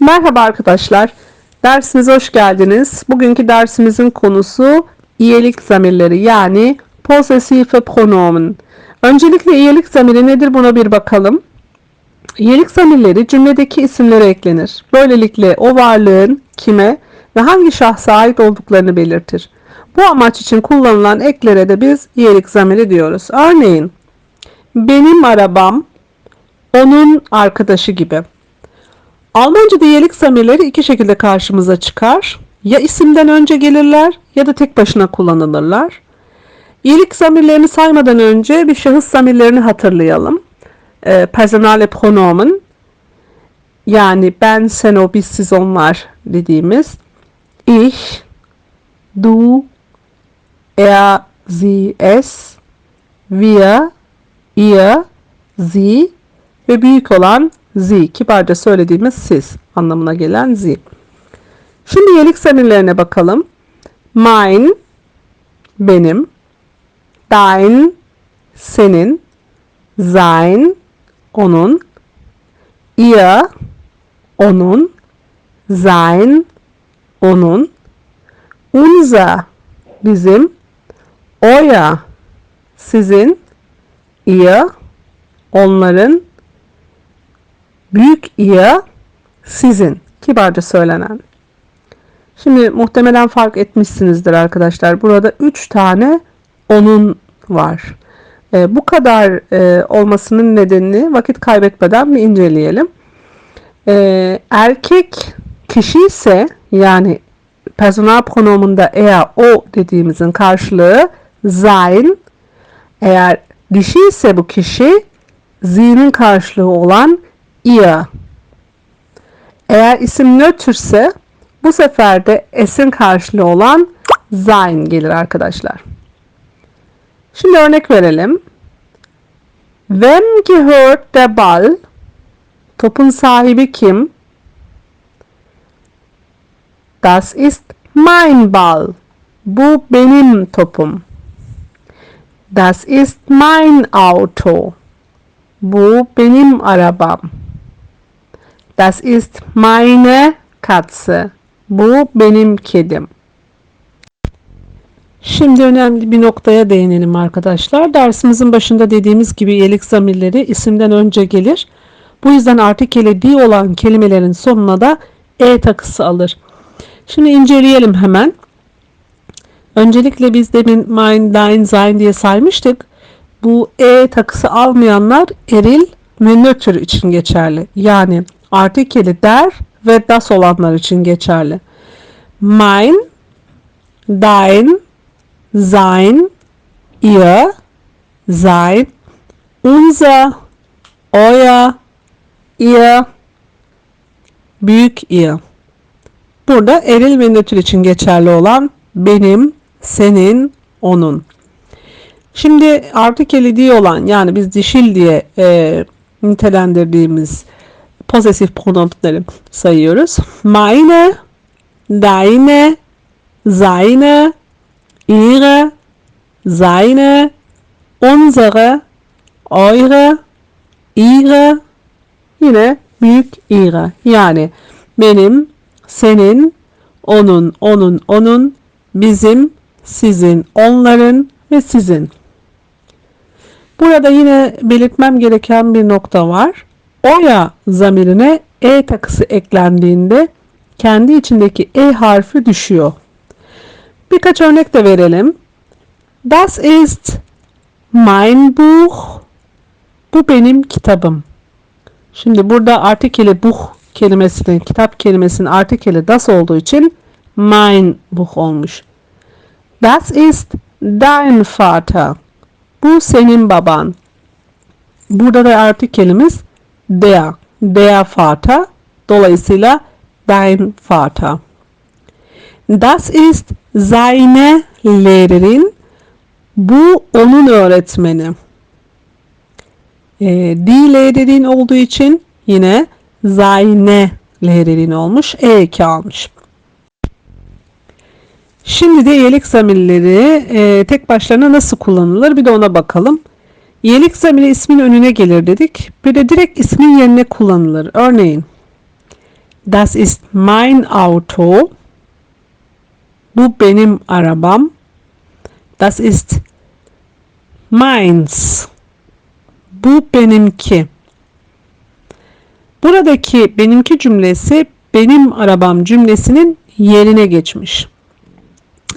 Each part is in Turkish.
Merhaba arkadaşlar. Dersimize hoş geldiniz. Bugünkü dersimizin konusu iyilik zamirleri yani possessive pronomen. Öncelikle iyilik zamiri nedir buna bir bakalım. İyilik zamirleri cümledeki isimlere eklenir. Böylelikle o varlığın kime ve hangi şahsa ait olduklarını belirtir. Bu amaç için kullanılan eklere de biz iyilik zamiri diyoruz. Örneğin benim arabam onun arkadaşı gibi. Almanca'da iyilik zamirleri iki şekilde karşımıza çıkar. Ya isimden önce gelirler ya da tek başına kullanılırlar. İyilik zamirlerini saymadan önce bir şahıs zamirlerini hatırlayalım. Ee, personale pronomen yani ben, sen, o, biz, siz, onlar dediğimiz ich, du, er, sie, es, wir, ihr, sie ve büyük olan sie, kibarca söylediğimiz siz anlamına gelen sie. Şimdi iyilik zamirlerine bakalım. Mine, benim. Dein, senin. Sein, onun. Ihr, onun. Sein, onun. Unser, bizim. Euer, sizin. Ihr, onların. Büyük İya sizin. Kibarca söylenen. Şimdi muhtemelen fark etmişsinizdir arkadaşlar. Burada 3 tane onun var. E, bu kadar e, olmasının nedenini vakit kaybetmeden bir inceleyelim. E, erkek kişi ise yani personel pronomunda eğer o dediğimizin karşılığı sein. Eğer dişi ise bu kişi z'nin karşılığı olan ihr. Eğer isim nötrse bu sefer de s'in karşılığı olan sein gelir arkadaşlar. Şimdi örnek verelim. Wem gehört der Ball? Topun sahibi kim? Das ist mein Ball. Bu benim topum. Das ist mein Auto. Bu benim arabam. Das ist meine Katze. Bu benim kedim. Şimdi önemli bir noktaya değinelim arkadaşlar. Dersimizin başında dediğimiz gibi iyilik zamirleri isimden önce gelir. Bu yüzden artikeli di olan kelimelerin sonuna da e takısı alır. Şimdi inceleyelim hemen. Öncelikle biz demin mein, dein, sein diye saymıştık. Bu e takısı almayanlar eril ve nötr için geçerli. Yani artikeli der ve das olanlar için geçerli. Mein, dein, sein, ihr, sein, unser, euer, ihr, büyük ihr. Burada eril ve nötr için geçerli olan benim, senin, onun. Şimdi artikeli diye olan yani biz dişil diye e, nitelendirdiğimiz possessive pronominleri sayıyoruz. Meine, deine, seine, ihre, seine, unsere, eure, ihre, yine büyük ihre. Yani benim, senin, onun, onun, onun, bizim, sizin, onların ve sizin. Burada yine belirtmem gereken bir nokta var. Oya zamirine e takısı eklendiğinde kendi içindeki e harfi düşüyor. Birkaç örnek de verelim. Das ist mein Buch. Bu benim kitabım. Şimdi burada artikeli buch kelimesinin, kitap kelimesinin artikeli das olduğu için mein Buch olmuş. Das ist dein Vater. Bu senin baban. Burada da artikelimiz der. Der Vater. Dolayısıyla dein Vater. Das ist seine Lehrerin. Bu onun öğretmeni. E, die Lehrerin olduğu için yine seine Lehrerin olmuş. E eki almış. Şimdi de iyilik zamirleri e, tek başlarına nasıl kullanılır bir de ona bakalım. İyilik zamiri ismin önüne gelir dedik. Bir de direkt ismin yerine kullanılır. Örneğin Das ist mein Auto. Bu benim arabam. Das ist meins. Bu benimki. Buradaki benimki cümlesi benim arabam cümlesinin yerine geçmiş.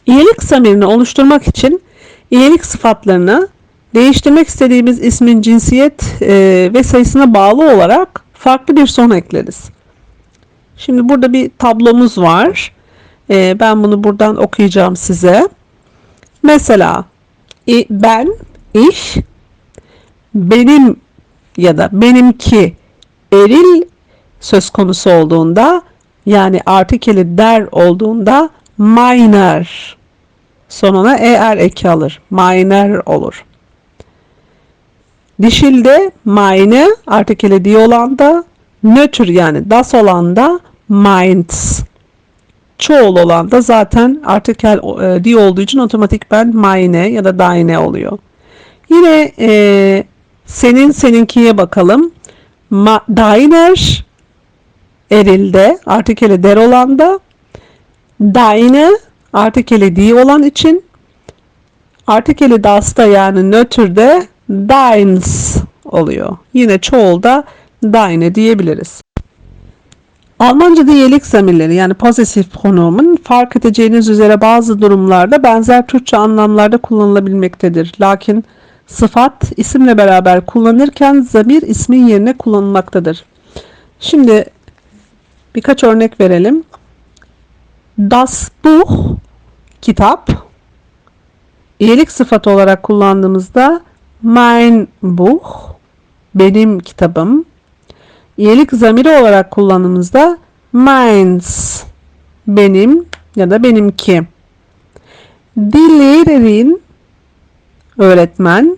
İyilik zamirini oluşturmak için iyilik sıfatlarını değiştirmek istediğimiz ismin cinsiyet e, ve sayısına bağlı olarak farklı bir son ekleriz. Şimdi burada bir tablomuz var. E, ben bunu buradan okuyacağım size. Mesela ben, iş, benim ya da benimki eril söz konusu olduğunda yani artikeli der olduğunda minor sonuna er eki alır. Minor olur. Dişilde meine artikeli di olan da nötr yani das olan da minds. Çoğul olan da zaten artikel e, di olduğu için otomatik ben meine ya da deine oluyor. Yine e, senin seninkiye bakalım. Ma, deiner erilde artikeli der olan da deine artikeli di olan için artikeli das'ta yani nötrde deins oluyor. Yine çoğulda deine diyebiliriz. Almanca'da iyilik zamirleri yani pozitif pronomun fark edeceğiniz üzere bazı durumlarda benzer Türkçe anlamlarda kullanılabilmektedir. Lakin sıfat isimle beraber kullanırken zamir ismin yerine kullanılmaktadır. Şimdi birkaç örnek verelim. Das Buch kitap iyilik sıfatı olarak kullandığımızda mein Buch benim kitabım. İyilik zamiri olarak kullandığımızda meins benim ya da benimki. Die Lehrerin öğretmen.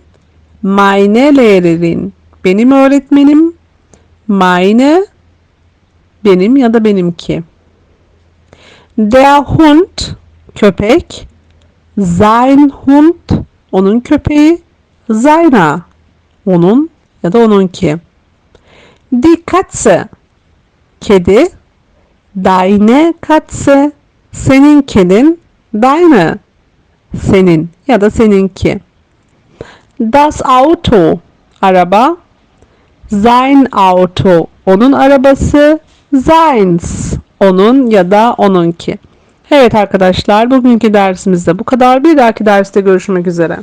Meine Lehrerin benim öğretmenim. Meine benim ya da benimki. Der Hund köpek. Sein Hund onun köpeği seiner onun ya da onunki. Die Katze kedi deine Katze senin kedin deine senin ya da seninki. Das Auto araba sein Auto onun arabası seins onun ya da onunki. Evet arkadaşlar bugünkü dersimizde bu kadar. Bir dahaki derste görüşmek üzere.